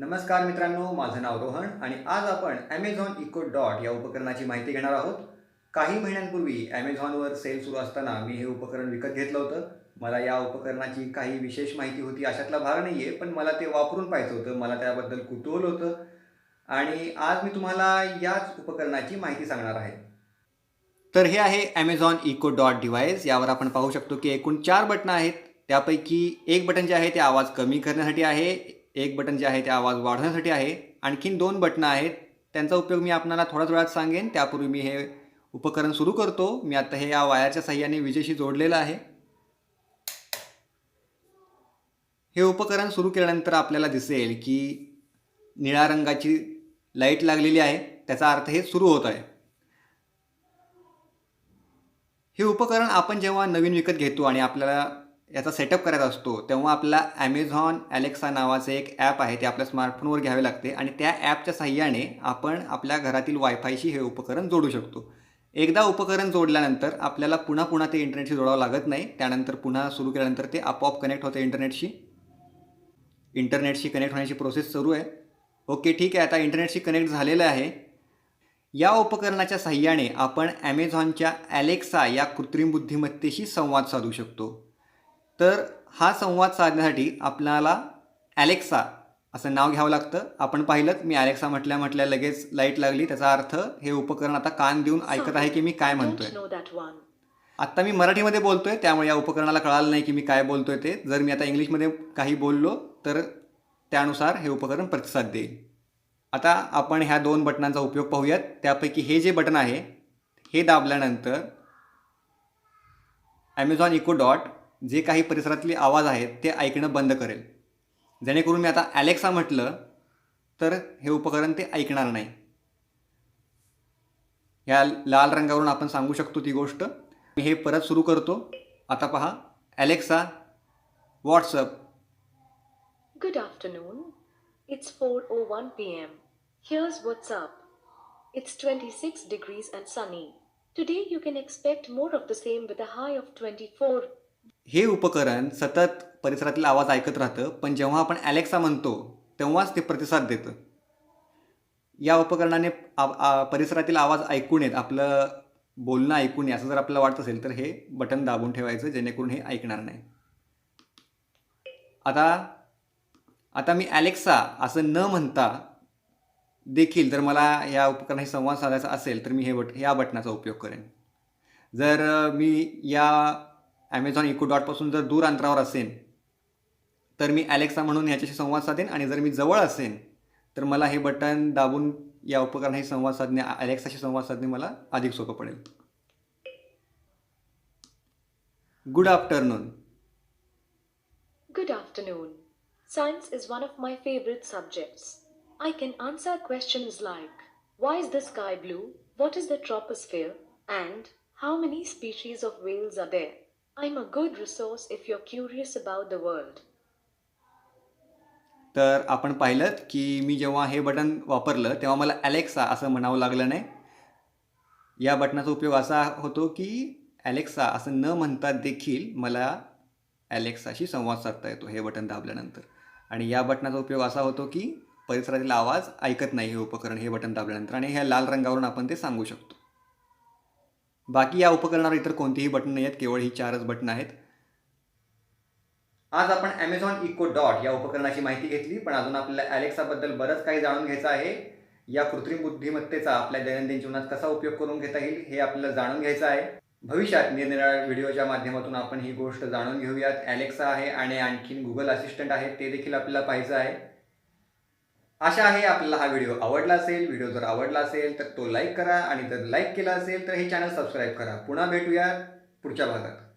नमस्कार मित्रांनो माझं नाव रोहन आणि आज आपण ॲमेझॉन इको डॉट या उपकरणाची माहिती घेणार आहोत. काही महिन्यांपूर्वी ॲमेझॉनवर सेल सुरू असताना मी हे उपकरण विकत घेतलं होतं. मला या उपकरणाची काही विशेष माहिती होती अशातला भाग नाही आहे पण मला ते वापरून पाहिजे होतं. मला त्याबद्दल कुतूहल होतं. आणि आज मी तुम्हाला याच उपकरणाची माहिती सांगणार आहे. तर हे आहे ॲमेझॉन इको डॉट डिव्हाइस यावर आपण पाहू शकतो की एकूण चार बटणं आहेत. त्यापैकी एक बटन जे आहे ते आवाज कमी करण्यासाठी आहे. एक बटन जे आहे ते आवाज वाढवण्यासाठी आहे. आणखीन दोन बटणं आहेत. त्यांचा उपयोग मी आपणाला थोड्याच वेळात सांगेन. त्यापूर्वी मी हे उपकरण सुरू करतो. मी आता हे या वायरच्या साह्याने विजेशी जोडलेलं आहे. हे उपकरण सुरू केल्यानंतर आपल्याला दिसेल की निळ्या रंगाची लाइट लागलेली आहे. त्याचा अर्थ हे सुरू होत आहे. हे उपकरण आपण जेव्हा नवीन विकत घेतो आणि आपल्याला याचा सेटअप करायचा असतो तेव्हा आपला ॲमेझॉन ॲलेक्सा नावाचं एक ॲप आहे ते आपल्या स्मार्टफोनवर घ्यावे लागते आणि त्या ॲपच्या साह्याने आपण आपल्या घरातील वायफायशी हे उपकरण जोडू शकतो. एकदा उपकरण जोडल्यानंतर आपल्याला पुन्हा पुन्हा ते इंटरनेटशी जोडावं लागत नाही त्यानंतर पुन्हा सुरू केल्यानंतर ते आपोआप कनेक्ट होते इंटरनेटशी इंटरनेटशी कनेक्ट होण्याची प्रोसेस सुरू आहे. ओके ठीक आहे आता इंटरनेटशी कनेक्ट झालेलं आहे. या उपकरणाच्या साह्याने आपण ॲमेझॉनच्या ॲलेक्सा या कृत्रिम बुद्धिमत्तेशी संवाद साधू शकतो. तर हा संवाद साधण्यासाठी आपल्याला ॲलेक्सा असं नाव घ्यावं लागतं. आपण पाहिलं मी ॲलेक्सा म्हटल्या म्हटल्या लगेच लाइट लागली. त्याचा अर्थ हे उपकरण आता कान देऊन ऐकत आहे की मी काय म्हणतोय. आत्ता मी मराठीमध्ये बोलतोय त्यामुळे या उपकरणाला कळालं नाही की मी काय बोलतोय ते. जर मी आता इंग्लिशमध्ये काही बोललो तर त्यानुसार हे उपकरण प्रतिसाद देईल. आता आपण ह्या दोन बटनांचा उपयोग पाहूयात. त्यापैकी हे जे बटन आहे हे दाबल्यानंतर ॲमेझॉन इको डॉट जे काही परिसरातले आवाज आहेत ते ऐकणं बंद करेल. जेणेकरून मी आता ॲलेक्सा म्हटलं तर हे उपकरण ते ऐकणार नाही. ह्या लाल रंगावरून आपण सांगू शकतो ती गोष्ट. मी हे परत सुरू करतो. आता पहा Alexa what's up good afternoon it's four oh one p m here's what's up it's twenty six degrees and sunny today you can expect more of the same with a high of twenty four हे उपकरण सतत परिसरातील आवाज ऐकत राहतं पण जेव्हा आपण ॲलेक्सा म्हणतो तेव्हाच ते प्रतिसाद देतं. या उपकरणाने परिसरातील आवाज ऐकून येत आपलं बोलणं ऐकून ये असं जर आपल्याला वाटत असेल तर हे बटन दाबून ठेवायचं जेणेकरून हे ऐकणार नाही. आता आता मी ॲलेक्सा असं न म्हणता देखील जर मला या उपकरणाशी संवाद साधायचा असेल तर मी हे बट या बटनाचा उपयोग करेन. जर मी या ॲमेझॉन इको डॉटपासून जर दूर अंतरावर असेन तर मी ॲलेक्सा म्हणून याच्याशी संवाद साधेन आणि जर मी जवळ असेन तर मला हे बटन दाबून या उपकरणाशी संवाद साधणे ॲलेक्साशी संवाद साधणे मला अधिक सोपं पडेल. Good afternoon good afternoon science is one of my favourite subjects I can answer question is like why is the sky blue what is the troposphere and how many species of whales are there I'm a good resource if you're curious about the world. तर आपण पाहिलं की मी जेव्हा हे button वापरलं तेव्हा मला Alexa असं म्हणावं लागलं नाही. या बटनाचा उपयोग असा होतो की ॲलेक्सा असं न म्हणता देखील मला ॲलेक्साशी संवाद साधता येतो हे बटन दाबल्यानंतर. आणि या बटनाचा उपयोग असा होतो की परिसरातील आवाज ऐकत नाही हे उपकरण हे बटन दाबल्यानंतर आणि ह्या लाल रंगावरून आपण ते सांगू शकतो. बाकी या उपकरणावर इतर कोणतीही बटन नाही आहेत केवळ ही चारच बटन आहेत. आज आपण ॲमेझॉन इको डॉट या उपकरणाची माहिती घेतली पण अजून आपल्याला ॲलेक्साबद्दल बरंच काही जाणून घ्यायचं आहे. या कृत्रिम बुद्धिमत्तेचा आपल्या दैनंदिन जीवनात कसा उपयोग करून घेता येईल हे आपल्याला जाणून घ्यायचं आहे. भविष्यात निरनिराळ्या व्हिडिओच्या माध्यमातून आपण ही गोष्ट जाणून घेऊयात. ॲलेक्सा आहे आणि आणखीन गुगल असिस्टंट आहे ते देखील आपल्याला पाहायचं आहे. आशा आहे आपल्याला हा व्हिडिओ आवडला असेल व्हिडिओ जर आवडला असेल तर तो लाईक करा. आणि जर लाईक केला असेल तर हे चॅनल सबस्क्राईब करा. पुन्हा भेटूया पुढच्या भागात.